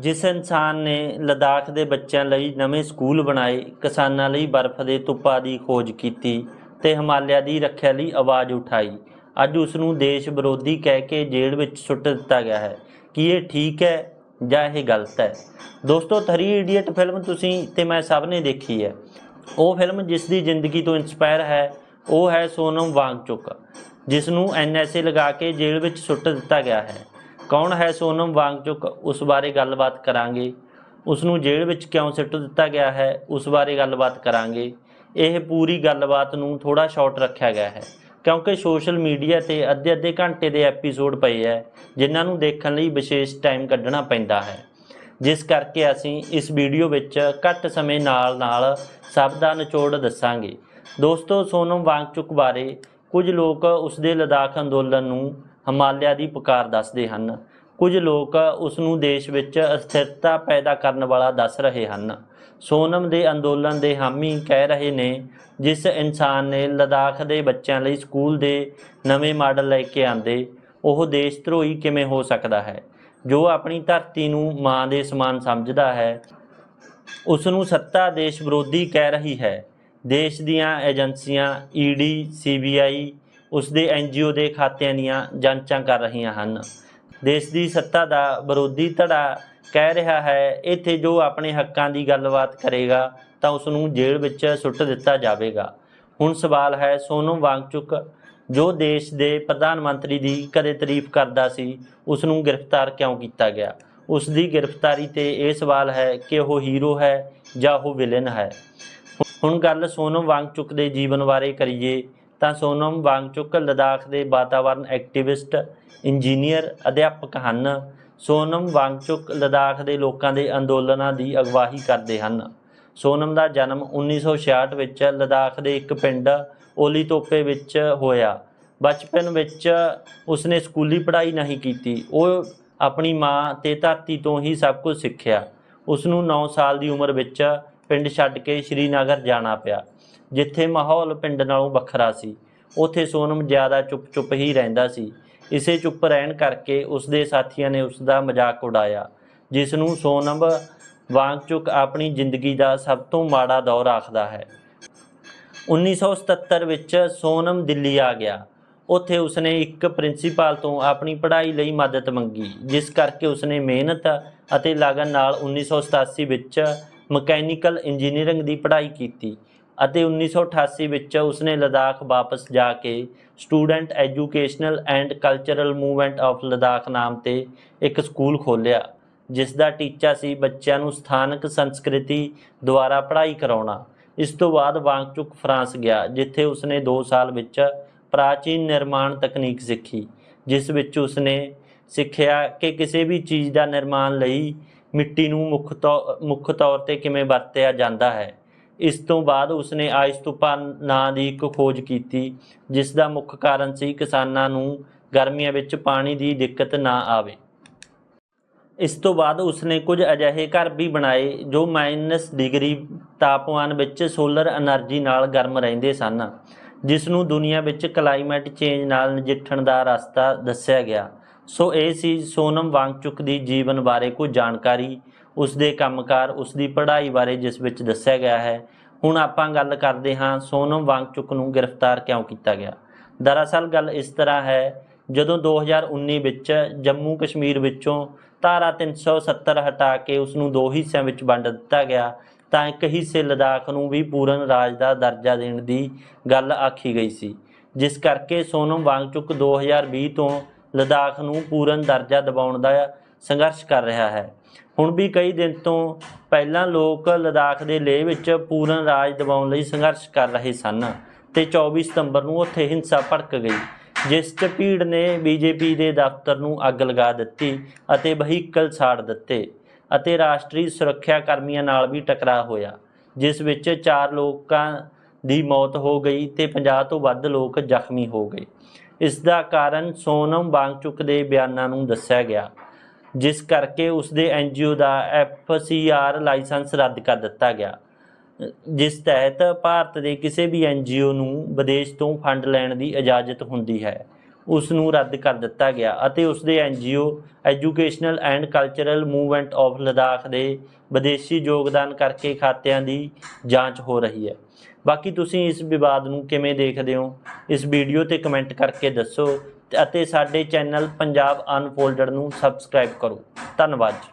ਜਿਸ ਇਨਸਾਨ ਨੇ ਲਦਾਖ ਦੇ ਬੱਚਿਆਂ ਲਈ ਨਵੇਂ ਸਕੂਲ ਬਣਾਏ, ਕਿਸਾਨਾਂ ਲਈ ਬਰਫ਼ ਦੇ ਧੁੱਪਾਂ ਦੀ ਖੋਜ ਕੀਤੀ ਤੇ ਹਿਮਾਲਿਆ ਦੀ ਰੱਖਿਆ ਲਈ ਆਵਾਜ਼ ਉਠਾਈ। ਅੱਜ ਉਸ ਨੂੰ ਦੇਸ਼ ਵਿਰੋਧੀ ਕਹਿ ਕੇ ਜੇਲ੍ਹ ਵਿੱਚ ਸੁੱਟ ਦਿੱਤਾ ਗਿਆ ਹੈ। ਕੀ ਇਹ ਠੀਕ ਹੈ ਜਾਂ ਇਹ ਗਲਤ ਹੈ? ਦੋਸਤੋ 3 ਇਡੀਅਟ ਫਿਲਮ ਤੁਸੀਂ ਤੇ ਮੈਂ ਸਭ ਨੇ ਦੇਖੀ ਹੈ। ਉਹ ਫਿਲਮ ਜਿਸ ਦੀ ਜ਼ਿੰਦਗੀ ਤੋਂ ਇਨਸਪਾਇਰ ਹੈ, ਉਹ ਹੈ ਸੋਨਮ ਵਾਂਗਚੁਕ, ਜਿਸ ਨੂੰ ਐਨਐਸਏ ਲਗਾ ਕੇ ਜੇਲ੍ਹ ਵਿੱਚ ਸੁੱਟ ਦਿੱਤਾ ਗਿਆ ਹੈ। ਕੌਣ ਹੈ ਸੋਨਮ ਵਾਂਗਚੁਕ ਉਸ ਬਾਰੇ ਗੱਲਬਾਤ ਕਰਾਂਗੇ? ਉਸ ਨੂੰ ਜੇਲ੍ਹ ਵਿੱਚ ਕਿਉਂ ਸਿੱਟ ਦਿੱਤਾ ਗਿਆ ਹੈ? ਉਸ ਬਾਰੇ ਗੱਲਬਾਤ ਕਰਾਂਗੇ। ਇਹ ਪੂਰੀ ਗੱਲਬਾਤ ਨੂੰ ਥੋੜਾ ਸ਼ਾਰਟ ਰੱਖਿਆ ਗਿਆ ਹੈ, ਕਿਉਂਕਿ ਸੋਸ਼ਲ ਮੀਡੀਆ ਤੇ ਅੱਧੇ ਅੱਧੇ ਘੰਟੇ ਦੇ ਐਪੀਸੋਡ ਪਏ ਹੈ, ਜਿਨ੍ਹਾਂ ਨੂੰ ਦੇਖਣ ਲਈ ਵਿਸ਼ੇਸ਼ ਟਾਈਮ ਕੱਢਣਾ ਪੈਂਦਾ ਹੈ। ਜਿਸ ਕਰਕੇ ਅਸੀਂ ਇਸ ਵੀਡੀਓ ਵਿੱਚ ਘੱਟ ਸਮੇਂ ਨਾਲ ਨਾਲ ਸਭ ਦਾ ਨਿਚੋੜ ਦੱਸਾਂਗੇ। ਦੋਸਤੋ, ਸੋਨਮ ਵਾਂਗਚੁਕ ਬਾਰੇ ਕੁਝ ਲੋਕ ਉਸ ਦੇ ਲਦਾਖ ਅੰਦੋਲਨ ਨੂੰ ਹਿਮਾਲਿਆ ਦੀ ਪੁਕਾਰ ਦੱਸਦੇ ਹਨ। ਕੁਝ ਲੋਕ ਉਸ ਨੂੰ ਦੇਸ਼ ਵਿੱਚ ਅਸਥਿਰਤਾ ਪੈਦਾ ਕਰਨ ਵਾਲਾ ਦੱਸ ਰਹੇ ਹਨ। ਸੋਨਮ ਦੇ ਅੰਦੋਲਨ ਦੇ ਹਾਮੀ ਕਹਿ ਰਹੇ ਨੇ, ਜਿਸ ਇਨਸਾਨ ਨੇ ਲਦਾਖ ਦੇ ਬੱਚਿਆਂ ਲਈ ਸਕੂਲ ਦੇ ਨਵੇਂ ਮਾਡਲ ਲੈ ਕੇ ਆਂਦੇ, ਉਹ ਦੇਸ਼ ਧਰੋਹੀ ਕਿਵੇਂ ਹੋ ਸਕਦਾ ਹੈ? ਜੋ ਆਪਣੀ ਧਰਤੀ ਨੂੰ ਮਾਂ ਦੇ ਸਮਾਨ ਸਮਝਦਾ ਹੈ, ਉਸ ਨੂੰ ਸੱਤਾ ਦੇਸ਼ ਵਿਰੋਧੀ ਕਹਿ ਰਹੀ ਹੈ। ਦੇਸ਼ ਦੀਆਂ ਏਜੰਸੀਆਂ ਈਡੀ ਸੀਬੀਆਈ ਉਸ ਦੇ ਐਨਜੀਓ ਦੇ ਖਾਤਿਆਂ ਦੀਆਂ ਜਾਂਚਾਂ ਕਰ ਰਹੀਆਂ ਹਨ। ਦੇਸ਼ ਦੀ ਸੱਤਾ ਦਾ ਵਿਰੋਧੀ ਧੜਾ ਕਹਿ ਰਿਹਾ ਹੈ, ਇੱਥੇ ਜੋ ਆਪਣੇ ਹੱਕਾਂ ਦੀ ਗੱਲਬਾਤ ਕਰੇਗਾ ਤਾਂ ਉਸ ਨੂੰ ਜੇਲ੍ਹ ਵਿੱਚ ਸੁੱਟ ਦਿੱਤਾ ਜਾਵੇਗਾ। ਹੁਣ ਸਵਾਲ ਹੈ, ਸੋਨਮ ਵਾਂਗਚੁਕ ਜੋ ਦੇਸ਼ ਦੇ ਪ੍ਰਧਾਨ ਮੰਤਰੀ ਦੀ ਕਦੇ ਤਾਰੀਫ ਕਰਦਾ ਸੀ ਉਸ ਨੂੰ ਗ੍ਰਿਫਤਾਰ ਕਿਉਂ ਕੀਤਾ ਗਿਆ? ਉਸ ਦੀ ਗ੍ਰਿਫਤਾਰੀ ਤੇ ਇਹ ਸਵਾਲ ਹੈ ਕਿ ਉਹ ਹੀਰੋ ਹੈ ਜਾਂ ਉਹ ਵਿਲਨ ਹੈ? ਹੁਣ ਗੱਲ ਸੋਨਮ ਵਾਂਗਚੁਕ ਦੇ ਜੀਵਨ ਬਾਰੇ ਕਰੀਏ ਤਾਂ ਸੋਨਮ ਵਾਂਗਚੁਕ ਲਦਾਖ ਦੇ ਵਾਤਾਵਰਣ ਐਕਟਿਵਿਸਟ, ਇੰਜੀਨੀਅਰ, ਅਧਿਆਪਕ ਹਨ। ਸੋਨਮ ਵਾਂਗਚੁਕ ਲਦਾਖ ਦੇ ਲੋਕਾਂ ਦੇ ਅੰਦੋਲਨਾਂ ਦੀ ਅਗਵਾਈ ਕਰਦੇ ਹਨ। ਸੋਨਮ ਦਾ ਜਨਮ 1966 ਵਿੱਚ ਲਦਾਖ ਦੇ ਇੱਕ ਪਿੰਡ ਓਲੀਤੋਪੇ ਵਿੱਚ ਹੋਇਆ। ਬਚਪਨ ਵਿੱਚ ਉਸਨੇ ਸਕੂਲੀ ਪੜ੍ਹਾਈ ਨਹੀਂ ਕੀਤੀ। ਉਹ ਆਪਣੀ ਮਾਂ ਤੇ ਧਰਤੀ ਤੋਂ ਹੀ ਸਭ ਕੁਝ ਸਿੱਖਿਆ। ਉਸ ਨੂੰ 9 ਸਾਲ ਦੀ ਉਮਰ ਵਿੱਚ ਪਿੰਡ ਛੱਡ ਕੇ ਸ਼੍ਰੀਨਗਰ ਜਾਣਾ ਪਿਆ। ਜਿੱਥੇ ਮਾਹੌਲ ਪਿੰਡ ਨਾਲੋਂ ਵੱਖਰਾ ਸੀ, ਉੱਥੇ ਸੋਨਮ ਜ਼ਿਆਦਾ ਚੁੱਪ-ਚੁੱਪ ਹੀ ਰਹਿੰਦਾ ਸੀ। ਇਸੇ ਚੁੱਪ ਰਹਿਣ ਕਰਕੇ ਉਸ ਦੇ ਸਾਥੀਆਂ ਨੇ ਉਸ ਦਾ ਮਜ਼ਾਕ ਉਡਾਇਆ ਜਿਸ ਨੂੰ ਸੋਨਮ ਵਾਂਗਚੁਕ ਆਪਣੀ ਜ਼ਿੰਦਗੀ ਦਾ ਸਭ ਤੋਂ ਮਾੜਾ ਦੌਰ ਆਖਦਾ ਹੈ। 1977 ਵਿੱਚ ਸੋਨਮ ਦਿੱਲੀ ਆ ਗਿਆ। ਉੱਥੇ ਉਸਨੇ ਇੱਕ ਪ੍ਰਿੰਸੀਪਲ ਤੋਂ ਆਪਣੀ ਪੜ੍ਹਾਈ ਲਈ ਮਦਦ ਮੰਗੀ, ਜਿਸ ਕਰਕੇ ਉਸਨੇ ਮਿਹਨਤ ਅਤੇ ਲਗਨ ਨਾਲ 1987 ਵਿੱਚ ਮਕੈਨੀਕਲ ਇੰਜੀਨੀਅਰਿੰਗ ਦੀ ਪੜ੍ਹਾਈ ਕੀਤੀ। ਅਤੇ 1988 ਵਿੱਚ ਉਸਨੇ ਲਦਾਖ ਵਾਪਸ ਜਾ ਕੇ student educational and cultural movement of Ladakh ਨਾਮ ਤੇ ਇੱਕ ਸਕੂਲ ਖੋਲ੍ਹਿਆ, ਜਿਸ ਦਾ ਟੀਚਾ ਸੀ ਬੱਚਿਆਂ ਨੂੰ ਸਥਾਨਕ ਸੰਸਕ੍ਰਿਤੀ ਦੁਆਰਾ ਪੜ੍ਹਾਈ ਕਰਾਉਣਾ। ਇਸ ਤੋਂ ਬਾਅਦ ਵਾਂਗਚੁਕ ਫਰਾਂਸ ਗਿਆ, ਜਿੱਥੇ ਉਸਨੇ 2 ਸਾਲ ਵਿੱਚ ਪ੍ਰਾਚੀਨ ਨਿਰਮਾਣ ਤਕਨੀਕ ਸਿੱਖੀ, ਜਿਸ ਵਿੱਚ ਉਸਨੇ ਸਿੱਖਿਆ ਕਿ ਕਿਸੇ ਵੀ ਚੀਜ਼ ਦਾ ਨਿਰਮਾਣ ਲਈ ਮਿੱਟੀ ਨੂੰ ਮੁੱਖ ਤੌ- ਮੁੱਖ ਤੌਰ ਤੇ ਕਿਵੇਂ ਵਰਤਿਆ ਜਾਂਦਾ ਹੈ। ਇਸ ਤੋਂ ਬਾਅਦ ਉਸਨੇ ਆਇਸਤੂਪਾ ਨਾਂ ਦੀ ਇੱਕ ਖੋਜ ਕੀਤੀ ਜਿਸ ਦਾ ਮੁੱਖ ਕਾਰਨ ਸੀ ਕਿਸਾਨਾਂ ਨੂੰ ਗਰਮੀਆਂ ਵਿੱਚ ਪਾਣੀ ਦੀ ਦਿੱਕਤ ਨਾ ਆਵੇ। ਇਸ ਤੋਂ ਬਾਅਦ ਉਸਨੇ ਕੁਝ ਅਜਿਹੇ ਘਰ ਵੀ ਬਣਾਏ, ਜੋ ਮਾਈਨਸ ਡਿਗਰੀ ਤਾਪਮਾਨ ਵਿੱਚ ਸੋਲਰ એનર્ਜੀ ਨਾਲ ਗਰਮ ਰਹਿੰਦੇ ਸਨ ਜਿਸ ਨੂੰ ਦੁਨੀਆ ਵਿੱਚ ਕਲਾਈਮੇਟ ਚੇਂਜ ਨਾਲ ਨਜਿੱਠਣ ਦਾ ਰਸਤਾ ਦੱਸਿਆ ਗਿਆ। ਸੋ ਇਹ ਸੀ ਸੋਨਮ ਵਾਂਗਚੁਕ ਦੀ ਜੀਵਨ ਬਾਰੇ ਕੋਈ ਜਾਣਕਾਰੀ। ਉਸ ਦੇ ਕੰਮਕਾਰ ਉਸ ਦੀ ਪੜ੍ਹਾਈ ਬਾਰੇ ਜਿਸ ਵਿੱਚ ਦੱਸਿਆ ਗਿਆ ਹੈ। ਹੁਣ ਆਪਾਂ ਗੱਲ ਕਰਦੇ ਹਾਂ, ਸੋਨਮ ਵਾਂਗਚੁਕ ਨੂੰ ਗ੍ਰਿਫਤਾਰ ਕਿਉਂ ਕੀਤਾ ਗਿਆ? ਦਰਅਸਲ ਗੱਲ ਇਸ ਤਰ੍ਹਾਂ ਹੈ, ਜਦੋਂ 2019 ਵਿੱਚ ਜੰਮੂ ਕਸ਼ਮੀਰ ਵਿੱਚੋਂ ਧਾਰਾ 370 ਹਟਾ ਕੇ ਉਸ ਨੂੰ ਦੋ ਹਿੱਸਿਆਂ ਵਿੱਚ ਵੰਡ ਦਿੱਤਾ ਗਿਆ, ਤਾਂ ਇੱਕ ਹਿੱਸੇ ਲਦਾਖ ਨੂੰ ਵੀ ਪੂਰਨ ਰਾਜ ਦਾ ਦਰਜਾ ਦੇਣ ਦੀ ਗੱਲ ਆਖੀ ਗਈ ਸੀ। ਜਿਸ ਕਰਕੇ ਸੋਨਮ ਵਾਂਗਚੁਕ 2020 ਤੋਂ ਲਦਾਖ ਨੂੰ ਪੂਰਨ ਦਰਜਾ ਦਿਵਾਉਣ ਦਾ ਸੰਘਰਸ਼ ਕਰ ਰਿਹਾ ਹੈ। ਹੁਣ ਵੀ ਕਈ ਦਿਨ ਤੋਂ ਪਹਿਲਾਂ ਲੋਕ ਲਦਾਖ ਦੇ ਲੇਹ ਵਿੱਚ ਪੂਰਨ ਰਾਜ ਦਿਵਾਉਣ ਲਈ ਸੰਘਰਸ਼ ਕਰ ਰਹੇ ਸਨ ਤੇ 24 ਸਤੰਬਰ ਨੂੰ ਉੱਥੇ ਹਿੰਸਾ ਭੜਕ ਗਈ, ਜਿਸ 'ਚ ਭੀੜ ਨੇ ਬੀਜੇਪੀ ਦੇ ਦਫ਼ਤਰ ਨੂੰ ਅੱਗ ਲਗਾ ਦਿੱਤੀ ਅਤੇ ਵਹੀਕਲ ਸਾੜ ਦਿੱਤੇ ਅਤੇ ਰਾਸ਼ਟਰੀ ਸੁਰੱਖਿਆ ਕਰਮੀਆਂ ਨਾਲ ਵੀ ਟਕਰਾਅ ਹੋਇਆ, ਜਿਸ ਵਿੱਚ 4 ਲੋਕਾਂ ਦੀ ਮੌਤ ਹੋ ਗਈ ਤੇ 50 ਤੋਂ ਵੱਧ ਲੋਕ ਜ਼ਖਮੀ ਹੋ ਗਏ। ਇਸ ਦਾ ਕਾਰਨ ਸੋਨਮ ਵਾਂਗਚੁਕ ਦੇ ਬਿਆਨਾਂ ਨੂੰ ਦੱਸਿਆ ਗਿਆ। ਜਿਸ ਕਰਕੇ ਉਸ ਦੇ ਐਨਜੀਓ ਦਾ ਐਫਸੀਆਰ ਲਾਇਸੈਂਸ ਰੱਦ ਕਰ ਦਿੱਤਾ ਗਿਆ। ਜਿਸ ਤਹਿਤ ਭਾਰਤ ਦੇ ਕਿਸੇ ਵੀ ਐਨਜੀਓ ਨੂੰ ਵਿਦੇਸ਼ ਤੋਂ ਫੰਡ ਲੈਣ ਦੀ ਇਜਾਜ਼ਤ ਹੁੰਦੀ ਹੈ, ਉਸ ਨੂੰ ਰੱਦ ਕਰ ਦਿੱਤਾ ਗਿਆ ਅਤੇ ਉਸ ਦੇ NGO educational and cultural movement of Ladakh ਦੇ ਵਿਦੇਸ਼ੀ ਯੋਗਦਾਨ ਕਰਕੇ ਖਾਤਿਆਂ ਦੀ ਜਾਂਚ ਹੋ ਰਹੀ ਹੈ। ਬਾਕੀ ਤੁਸੀਂ ਇਸ ਵਿਵਾਦ ਨੂੰ ਕਿਵੇਂ ਦੇਖਦੇ ਹੋ? ਇਸ ਵੀਡੀਓ ਤੇ ਕਮੈਂਟ ਕਰਕੇ ਦੱਸੋ। ਅਤੇ ਸਾਡੇ ਚੈਨਲ ਪੰਜਾਬ ਅਨਫੋਲਡਡ ਨੂੰ ਸਬਸਕ੍ਰਾਈਬ ਕਰੋ। ਧੰਨਵਾਦ ਜੀ।